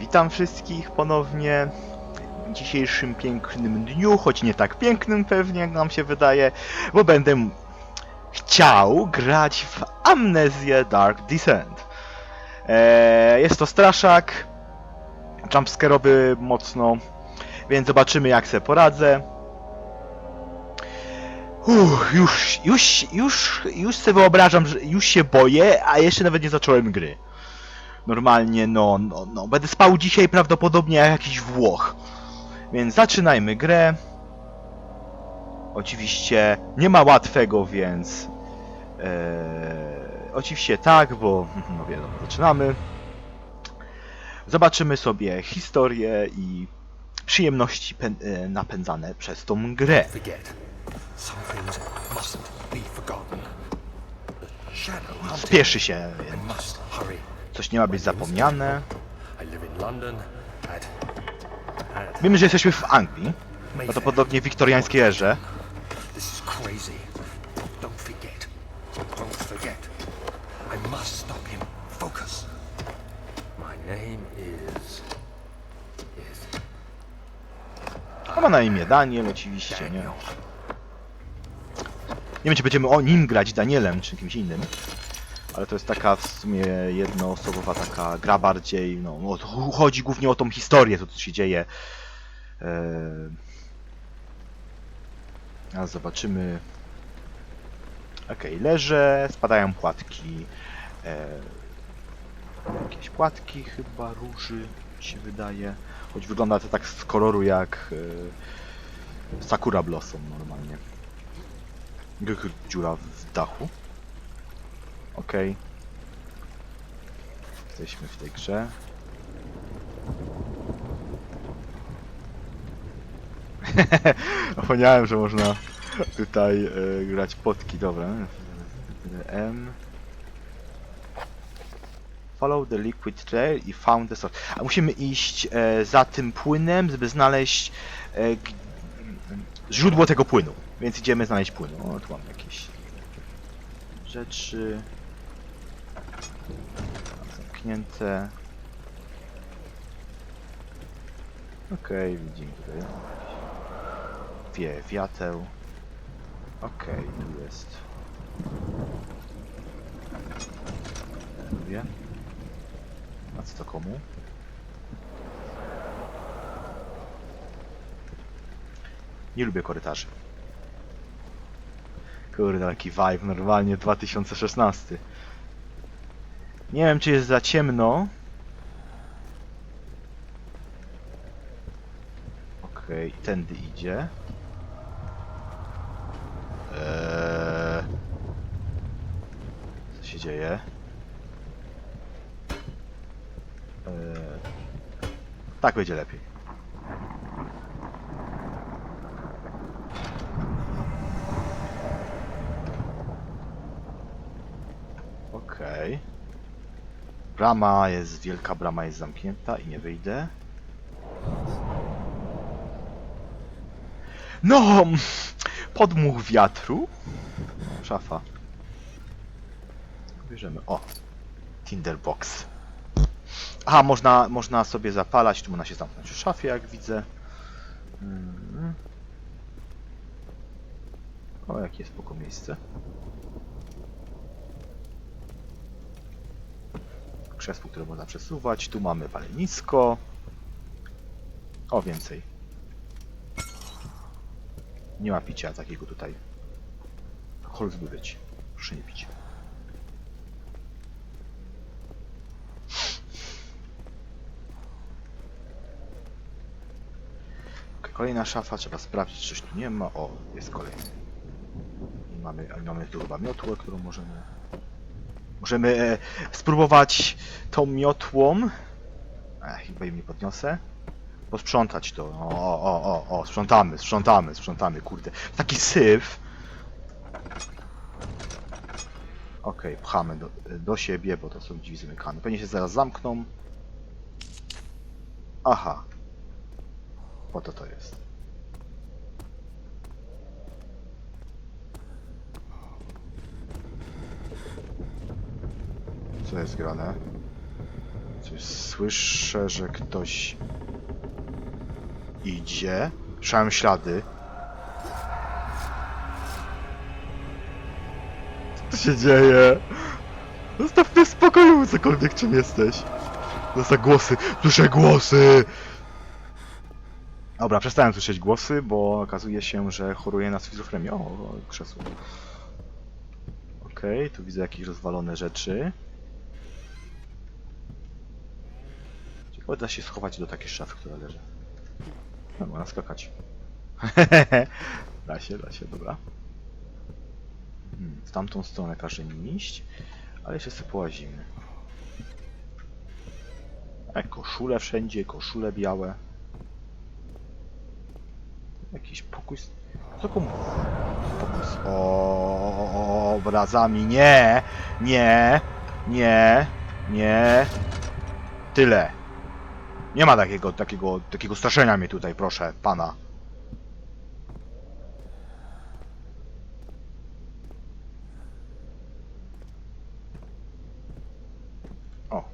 Witam wszystkich ponownie w dzisiejszym pięknym dniu, choć nie tak pięknym pewnie, jak nam się wydaje, bo będę chciał grać w Amnezję Dark Descent. Eee, jest to straszak, jumpscare'owy mocno, więc zobaczymy jak sobie poradzę. Uff, już, już, już, już sobie wyobrażam, że już się boję, a jeszcze nawet nie zacząłem gry. Normalnie, no, no, no. Będę spał dzisiaj prawdopodobnie jak jakiś Włoch. Więc zaczynajmy grę. Oczywiście nie ma łatwego, więc. E, oczywiście tak, bo. No wiadomo, zaczynamy. Zobaczymy sobie historię i przyjemności e, napędzane przez tą grę. Spieszy się, więc. Coś nie ma być zapomniane. Wiemy, że jesteśmy w Anglii, prawdopodobnie w wiktoriańskiej erze. A ma na imię Daniel oczywiście, nie? Nie wiem, czy będziemy o nim grać Danielem, czy kimś innym. Ale to jest taka w sumie jednoosobowa taka gra bardziej, no, o, chodzi głównie o tą historię, to co się dzieje. Eee... A zobaczymy. Okej, leżę, spadają płatki. Eee... Jakieś płatki chyba róży się wydaje. Choć wygląda to tak z koloru jak e, Sakura Blossom normalnie. Gh, dziura w dachu. Okej. Jesteśmy w tej grze. Zapomniałem, że można tutaj e, grać potki, dobra. M. Follow the liquid trail i found the source. A musimy iść e, za tym płynem, żeby znaleźć e, g- źródło tego płynu. Więc idziemy znaleźć płyn. O, tu mam jakieś rzeczy. Zamknięte. Okej, widzimy tutaj. Wie, wiateł. Okej, tu jest. Lubię. A co to komu? Nie lubię korytarzy. Kurde, taki vibe, normalnie 2016. Nie wiem, czy jest za ciemno. Okej, tędy idzie. Eee... Co się dzieje? Eee... Tak będzie lepiej. Okej. Brama jest, wielka brama jest zamknięta i nie wyjdę. No! Podmuch wiatru. Szafa. Bierzemy. O! Tinderbox. Aha, można, można sobie zapalać, tu można się zamknąć w szafie, jak widzę. Mhm. O, jakie spoko miejsce. Krzesło, które można przesuwać. Tu mamy palenisko. O, więcej. Nie ma picia takiego tutaj. Holz by być. Proszę nie pić. Kolejna szafa, trzeba sprawdzić, czy coś tu nie ma. O, jest kolejny. I mamy, mamy tu chyba miotłę, którą możemy... Możemy e, spróbować tą miotłą. Ech, chyba im nie podniosę. Posprzątać to. O, o, o, o, sprzątamy, sprzątamy, sprzątamy, kurde. Taki syf. Okej, pchamy do, do siebie, bo to są drzwi zamykane. Pewnie się zaraz zamkną. Aha. Po to to jest. Co jest grane? Co Coś słyszę, że ktoś idzie. Słyszałem ślady. Co się dzieje? Zostaw mnie w spokoju, cokolwiek czym jesteś. To za głosy. Słyszę głosy! Dobra, przestałem słyszeć głosy, bo okazuje się, że choruję na schizofrenię. O, krzesło. Okej, tu widzę jakieś rozwalone rzeczy. Ciekawe, da się schować do takiej szafy, która leży. No, można skakać. da się, da się, dobra. Hmm, w tamtą stronę każe mi iść, ale jeszcze sobie połazimy. E, koszule wszędzie, koszule białe. Jakiś pokój. z- Co komu? Pokój z o- obrazami. Nie! Nie! Nie! Nie! Tyle. Nie ma takiego, takiego, takiego straszenia mnie tutaj, proszę, pana. O.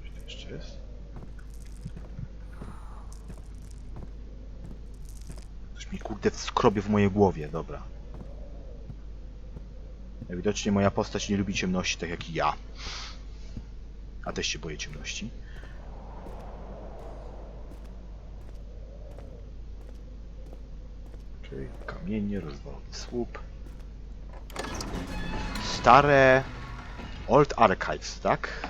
Coś jeszcze jest? Coś mi kurde skrobie w mojej głowie, dobra. Widocznie moja postać nie lubi ciemności tak jak i ja. A też się boję ciemności. Czyli kamienie, rozwalony słup. Stare... Old Archives, tak?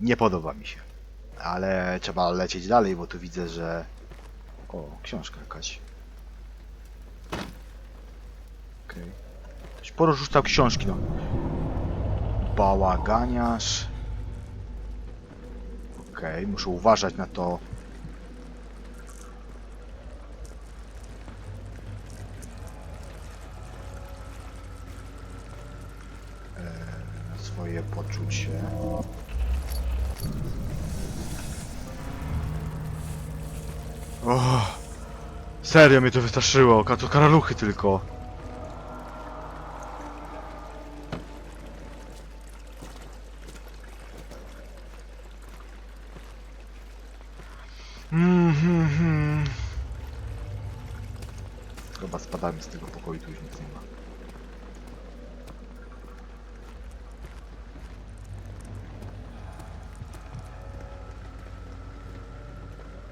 Nie podoba mi się. Ale trzeba lecieć dalej, bo tu widzę, że... O, książka jakaś. Okej. Ktoś porozrzucał książki, no. Bałaganiarz. Okej, muszę uważać na to. Eee, swoje poczucie. O, serio mnie to wystraszyło, ka- to karaluchy tylko. Mhm. Chyba spadamy z tego pokoju, tu już nic nie ma.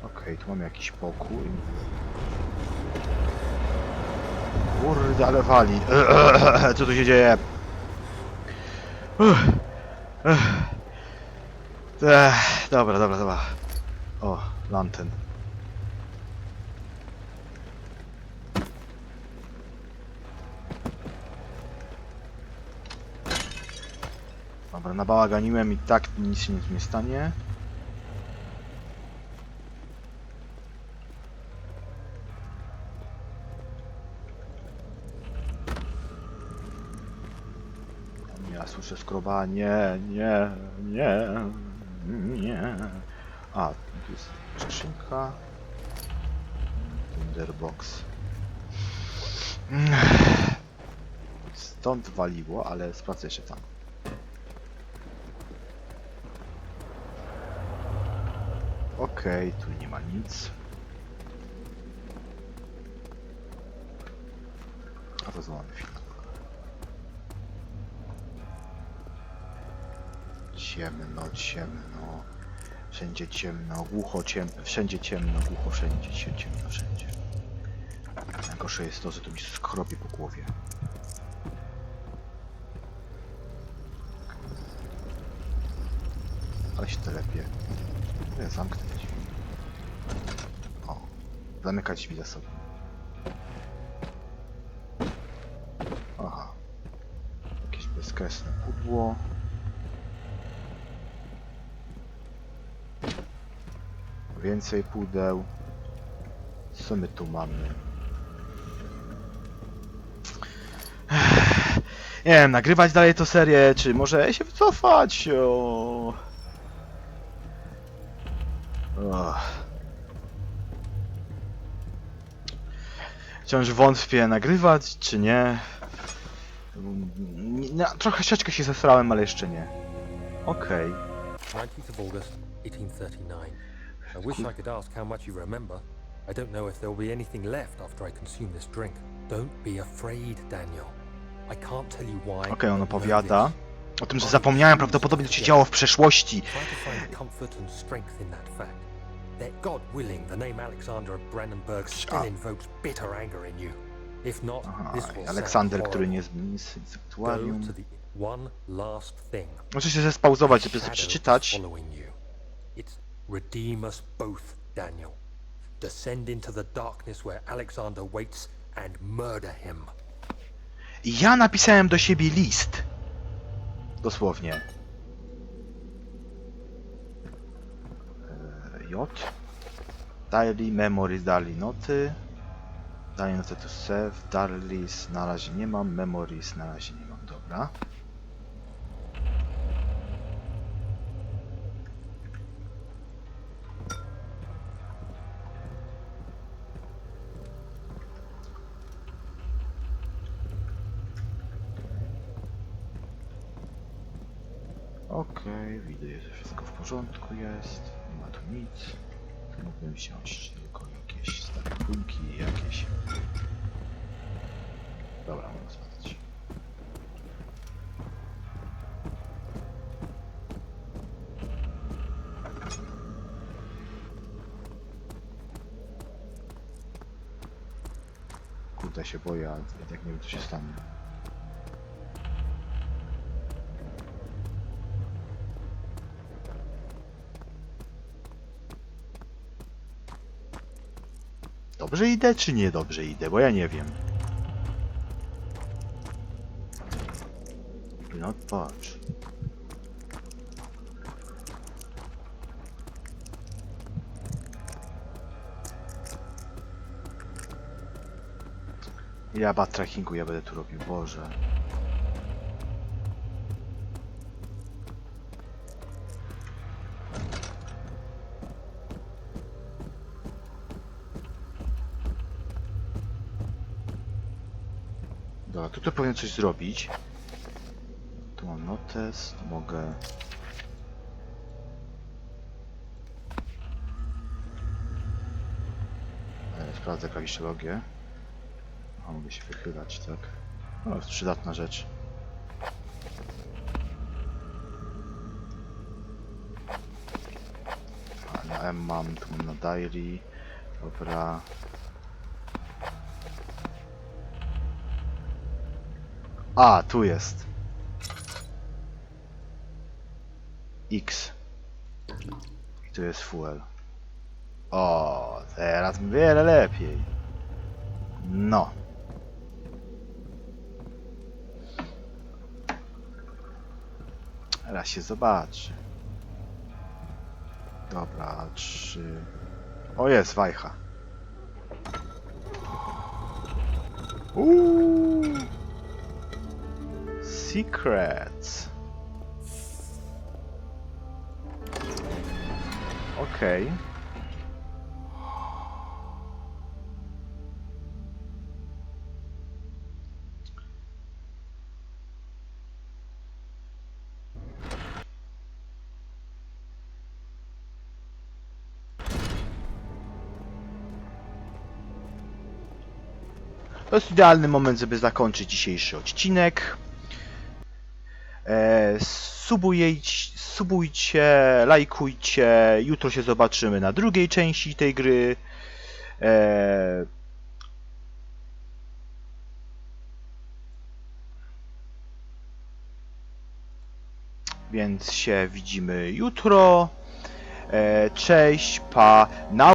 Okej, tu mamy jakiś pokój. Kurde, ale wali. Co tu się dzieje? Dobra, dobra, dobra. O, lantern. Dobra, nabałaganiłem i tak nic się nie stanie. Słyszę skrobanie, nie, nie, nie. A, tu jest skrzynka. Tinderbox. Stąd waliło, ale sprawdzę jeszcze tam. Okej, tu nie ma nic. A to złamy film. Ciemno, ciemno. Wszędzie ciemno, głucho ciemno. Wszędzie ciemno, głucho wszędzie. cie- Ciemno wszędzie. Najgorsze jest to, że to mi skropie po głowie. Ale się telepie. Ja zamknę te drzwi. O. Zamykać drzwi za sobą. Aha. Jakieś bezkresne pudło. Więcej pudeł. Co my tu mamy? Nie wiem, nagrywać dalej tę serię, czy może się wycofać? O... Wciąż wątpię nagrywać, czy nie. Trochę sieczkę się zesrałem, ale jeszcze nie. Okej. 19th of August, 1839. I wish I could ask how much you remember. I don't know if there will be anything left after I consume this drink. Don't be afraid, Daniel. I can't tell you why. Okej, on know opowiada o tym, że zapomniałem prawdopodobnie, co się działo w przeszłości. That God willing, the name Alexander of Brandenburg still invokes bitter anger in you. If not, this will Aleksander, który nie z thing. Muszę się zespauzować, żeby przeczytać. It's redeem us both, Daniel. Descend into the darkness where Alexander waits and murder him. Ja napisałem do siebie list. Dosłownie. J. Daily memories, daily noty. Daily noty to save, dailies na razie nie mam, memories na razie nie mam, dobra. Okej, widzę, że wszystko w porządku jest, nie ma tu nic. Mógłbym wziąć tylko jakieś stare płyki, jakieś... Dobra, mogę sprawdzić. Kurde, się boję, ale jak nie wiem co się stanie. Dobrze idę, czy nie dobrze idę? Bo ja nie wiem. No patrz. Ja backtrackingu ja będę tu robił, Boże. Dobra, tutaj powinien coś zrobić. Tu mam notes, mogę... E, Sprawdzę klawiszologię. A mogę się wychylać, tak? O, jest przydatna rzecz. A na M mam, tu mam na diary. Dobra. A, tu jest. X. I tu jest fuel. O, teraz wiele lepiej. No. Raz się zobaczy. Dobra, trzy. O, jest wajcha. Uuu. Secrets. Okej. To jest idealny moment, żeby zakończyć dzisiejszy odcinek. E, subujecie, subujcie, lajkujcie. Jutro się zobaczymy na drugiej części tej gry. E, więc się widzimy jutro. E, cześć, pa. Na